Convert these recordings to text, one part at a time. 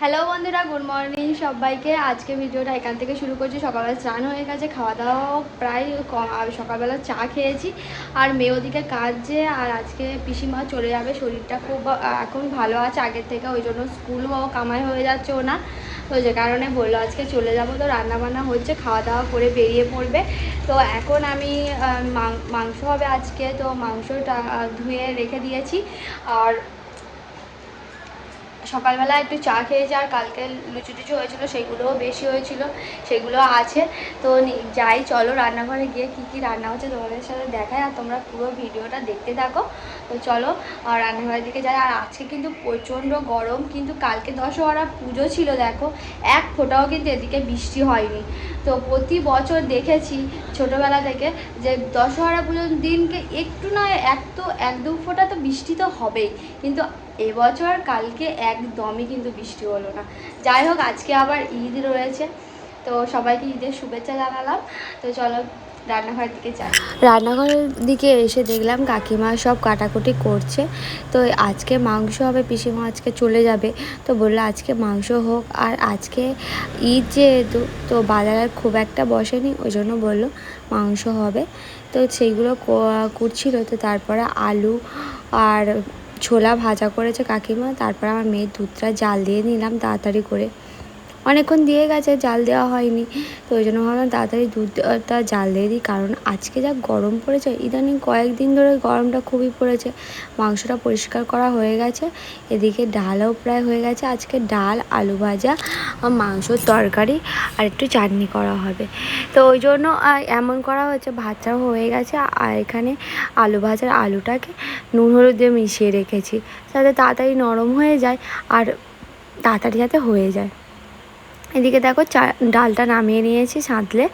Hello বন্ধুরা good morning সবাইকে। আজকে ভিডিওটা এখান থেকে শুরু করছি। সকালবেলা স্নান হয়ে গেছে খাওয়া দাওয়াও প্রায় সকালবেলা চা খেয়েছি। আর মেয়ে ওদিকে কাজে আর আজকে পিসিমা চলে যাবে, শরীরটা খুব এখন ভালো আছে আগের থেকে, ওই জন্য স্কুলও কামাই হয়ে যাচ্ছে ও না তো যে কারণে বলল আজকে চলে যাব, তো রান্না বান্না হচ্ছে খাওয়া দাওয়া করে বেরিয়ে পড়বে। তো এখন আমি মাংস হবে আজকে, তো মাংসটা ধুয়ে রেখে দিয়েছি। আর সকালবেলা একটু চা খেয়েছি আর কালকে লুচি টুচি হয়েছিল, সেগুলোও বেশি হয়েছিল, সেগুলো আছে। তো যাই, চলো রান্নাঘরে গিয়ে কী কী রান্না হচ্ছে তোমাদের সাথে দেখায় আর তোমরা পুরো ভিডিওটা দেখতে থাকো। তো চলো আর রান্নাঘরের দিকে যাই, আর আজকে কিন্তু প্রচণ্ড গরম, কিন্তু কালকে দশহরা পুজো ছিল, দেখো, এক ফোঁটাও কিন্তু এদিকে বৃষ্টি হয়নি। তো প্রতি বছর দেখেছি ছোটোবেলা থেকে যে দশহরা পুজোর দিনকে একটু না, এক তো, এক দু ফোঁটা তো বৃষ্টি তো হবেই, কিন্তু এবছর কালকে একদমই কিন্তু বৃষ্টি হলো না। যাই হোক, আজকে আবার ঈদ রয়েছে, তো সবাইকে ঈদের শুভেচ্ছা জানালাম। তো চলো, রান্নাঘরের দিকে যাই। রান্নাঘরের দিকে এসে দেখলাম কাকিমা সব কাটাকুটি করছে, তো আজকে মাংস হবে, পিসিমা আজকে চলে যাবে। তো বলল আজকে মাংস হোক, আর আজকে ঈদ যেহেতু, তো বাজারে খুব একটা বসেনি, ওই জন্য বলল মাংস হবে। তো সেইগুলো কো- কুটছিল তো তারপরে আলু আর ছোলা ভাজা করেছে কাকিমা তারপর আমার মেয়ের দুধটা জাল দিয়ে নিলাম তাড়াতাড়ি করে। অনেকক্ষণ দিয়ে গেছে, জাল দেওয়া হয়নি। তো ওই জন্য ভাবলাম তাড়াতাড়ি দুধটা জাল দিয়ে দিই, কারণ আজকে যা গরম পড়েছে, ইদানিং কয়েকদিন ধরে গরমটা খুবই পড়েছে। মাংসটা পরিষ্কার করা হয়ে গেছে, এদিকে ডালও প্রায় হয়ে গেছে। আজকে ডাল, আলু ভাজা মাংসর তরকারি, আর একটু চাটনি করা হবে। তো ওই জন্য এমন করা হয়েছে ভাতটাও হয়ে গেছে, আর এখানে আলু ভাজার আলুটাকে নুন হলুদ দিয়ে মিশিয়ে রেখেছি, যাতে তাড়াতাড়ি নরম হয়ে যায়, আর তাড়াতাড়ি যাতে হয়ে যায়। এদিকে দেখো চা, ডালটা নামিয়ে নিয়েছি সাঁতলে।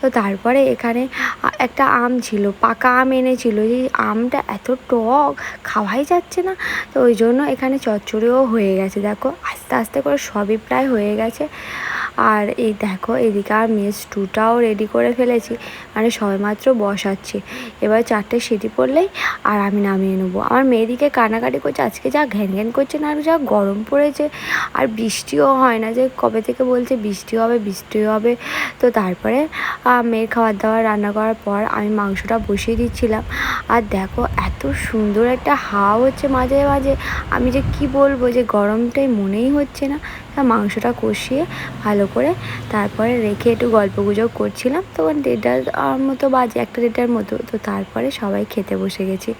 তো তারপরে এখানে একটা আম ছিল, পাকা আম এনেছিল। এই আমটা এত টক, খাওয়াই যাচ্ছে না। তো ওই জন্য এখানে চচ্চড়িও হয়ে গেছে, দেখো। আস্তে আস্তে করে সবই প্রায় হয়ে গেছে। আর এই দেখো, এদিকে আর মেয়ে স্টুটাও রেডি করে ফেলেছি। মানে সবেমাত্র বসাচ্ছি। এবার চারটে সিটি পড়লেই আর আমি নামিয়ে নেব। আমার মেয়েদিকে কানাকাটি করছে, আজকে যা ঘ্যান ঘ্যান করছে, না আর যা গরম পড়েছে। আর বৃষ্টিও হয় না যে কবে থেকে বলছে, বৃষ্টি হবে বৃষ্টি হবে। তো তারপরে মেয়ের খাবার দাবার, রান্না করার পর আমি মাংসটা বসিয়ে দিচ্ছিলাম। আর দেখো, এত সুন্দর একটা হাওয়া হচ্ছে মাঝে মাঝে। আমি যে কি বলব যে গরমটাই মনেই হচ্ছে না। মাংসটা কষিয়ে ভালো করে তারপরে রেখে একটু গল্প গুজব করছিলাম। তখন দেড়টার মতো বাজে একটা দেড়টার মতো। তো তারপরে সবাই খেতে বসে গেছি।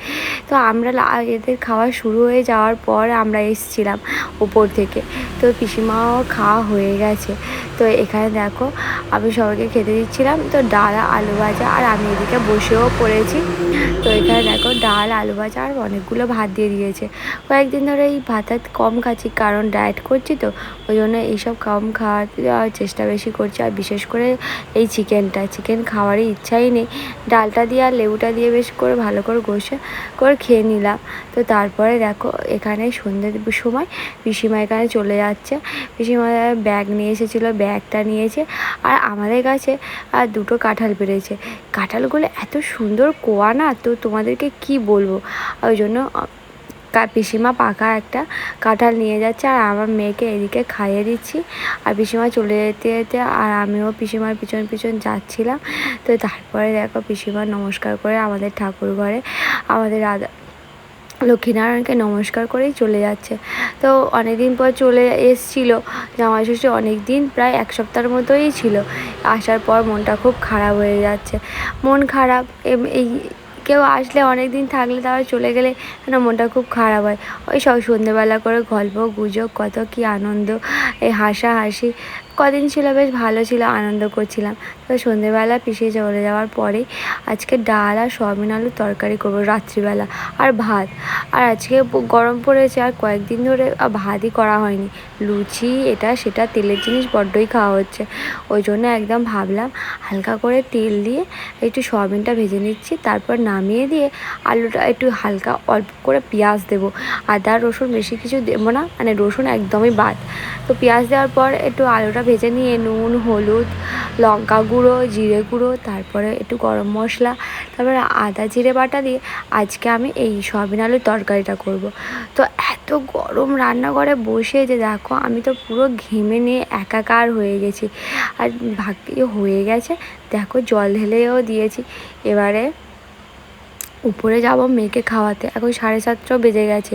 তো আমরা এদের খাওয়া শুরু হয়ে যাওয়ার পর আমরা এসছিলাম ওপর থেকে। তো পিসিমাও খাওয়া হয়ে গেছে। তো এখানে দেখো, আমি সবাইকে খেতে দিচ্ছিলাম। তো ডাল, আলু ভাজা আর আমি এদিকে বসেও পড়েছি। তো এখানে দেখো, ডাল, আলু ভাজা আর অনেকগুলো ভাত দিয়ে দিয়েছে। কয়েকদিন ধরে এই ভাতটা কম খাচ্ছি, কারণ ডায়েট করছি তো। ওই জন্য এইসব কম খাওয়ার চেষ্টা বেশি করছি। আর বিশেষ করে এই চিকেনটা। চিকেন খাওয়ারই ইচ্ছাই নেই। ডালটা দিয়ে আর লেবুটা দিয়ে বেশ করে ভালো করে ঘষে করে খেয়ে নিলাম। তো তারপরে দেখো, এখানে সন্ধ্যে সময় পিসিমা এখানে চলে যাচ্ছে। পিসিমা ব্যাগ নিয়ে এসেছিল, ব্যাগটা নিয়েছে। আর আমাদের কাছে আর দুটো কাঁঠাল পেরেছে। কাঁঠালগুলো এত সুন্দর কোয়া না, তো তোমাদেরকে কি বলব? ওই জন্য পিসিমা পাকা একটা কাঁঠাল নিয়ে যাচ্ছে, আর আমার মেয়েকে এদিকে খাইয়ে দিচ্ছি। আর পিসিমা চলে যেতে যেতে আর আমিও পিসিমার পিছন পিছন যাচ্ছিলাম। তো তারপরে দেখো পিসিমা নমস্কার করে আমাদের ঠাকুর ঘরে, আমাদের রাধা লক্ষ্মীনারায়ণকে নমস্কার করেই চলে যাচ্ছে। তো অনেক দিন পর চলে এসছিল জামাই ষষ্ঠী অনেক দিন প্রায় এক সপ্তাহের মতোই ছিল। আসার পর মনটা খুব খারাপ হয়ে যাচ্ছে। মন খারাপ এই কেউ আসলে অনেক দিন থাকলে তারা চলে গেলে না মনটা খুব খারাপ হয়। ওই সব সন্ধ্যেবেলা করে গল্প, গুজব, কত কি আনন্দ, এই হাসাহাসি কদিন ছিল, বেশ ভালো ছিল, আনন্দ করছিলাম। তো সন্ধ্যেবেলা পিছিয়ে চলে যাওয়ার পরে আজকে ডাল আর সয়াবিন আলুর তরকারি করব রাত্রিবেলা আর ভাত। আর আজকে গরম পড়েছে আর কয়েকদিন ধরে ভাতই করা হয়নি। লুচি, এটা সেটা, তেলের জিনিস বড্ডই খাওয়া হচ্ছে। ওই জন্য একদম ভাবলাম হালকা করে তেল দিয়ে একটু সয়াবিনটা ভেজে নিচ্ছি, তারপর নামিয়ে দিয়ে আলুটা একটু হালকা অল্প করে পেঁয়াজ দেবো। আদা, রসুন বেশি কিছু দেবো না মানে রসুন একদমই বাদ। তো পেঁয়াজ দেওয়ার পর একটু আলুটা ভেজে নিয়ে নুন, হলুদ, লঙ্কা গুঁড়ো, জিরে গুঁড়ো, তারপরে একটু গরম মশলা, তারপরে আদা জিরে বাটা দিয়ে আজকে আমি এই সয়াবিন আলুর তরকারিটা করব। তো এত গরম রান্নাঘরে বসে যে দেখো, আমি তো পুরো ঘেমে নিয়ে একাকার হয়ে গেছি। আর ভাগ্যে হয়ে গেছে, দেখো জল ঢেলেও দিয়েছি। এবারে উপরে যাব মেয়েকে খাওয়াতে। এখন সাড়ে সাতটাও বেজে গেছে।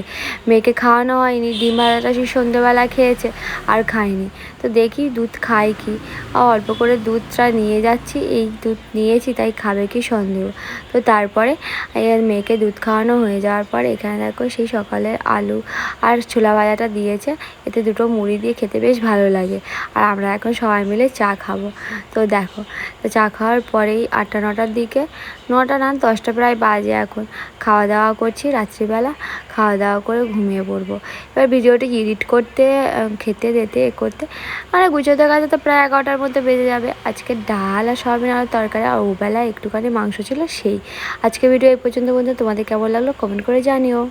মেয়েকে খাওয়ানো হয়নি, ডিম ভাজাটা সেই সন্ধ্যেবেলা খেয়েছে আর খায়নি। তো দেখি দুধ খাই কি? অল্প করে দুধটা নিয়ে যাচ্ছি। এই দুধ নিয়েছি, তাই খাবে কি সন্দেহ? তো তারপরে মেয়েকে দুধ খাওয়ানো হয়ে যাওয়ার পর এখানে দেখো সেই সকালের আলু আর ছোলা ভাজাটা দিয়েছে। এতে দুটো মুড়ি দিয়ে খেতে বেশ ভালো লাগে। আর আমরা এখন সবাই মিলে চা খাব। তো দেখো, তো চা খাওয়ার পরেই আটটা, নটার দিকে, নটা না, দশটা প্রায় বাজে এখন খাওয়া দাওয়া করছি রাত্রিবেলা খাওয়া দাওয়া করে ঘুমিয়ে পড়ব। এবার ভিডিওটি এডিট করতে খেতে দিতে, এ করতে মানে গুছোতে গাছে তো প্রায় এগারোটার মধ্যে বেজে যাবে। আজকে ডাল আর সয়াবিন আর তরকারি, আর ওবেলা একটুখানি মাংস ছিল সেই। আজকে ভিডিও এই পর্যন্ত পর্যন্ত তোমাদের কেমন লাগল কমেন্ট করে জানিও।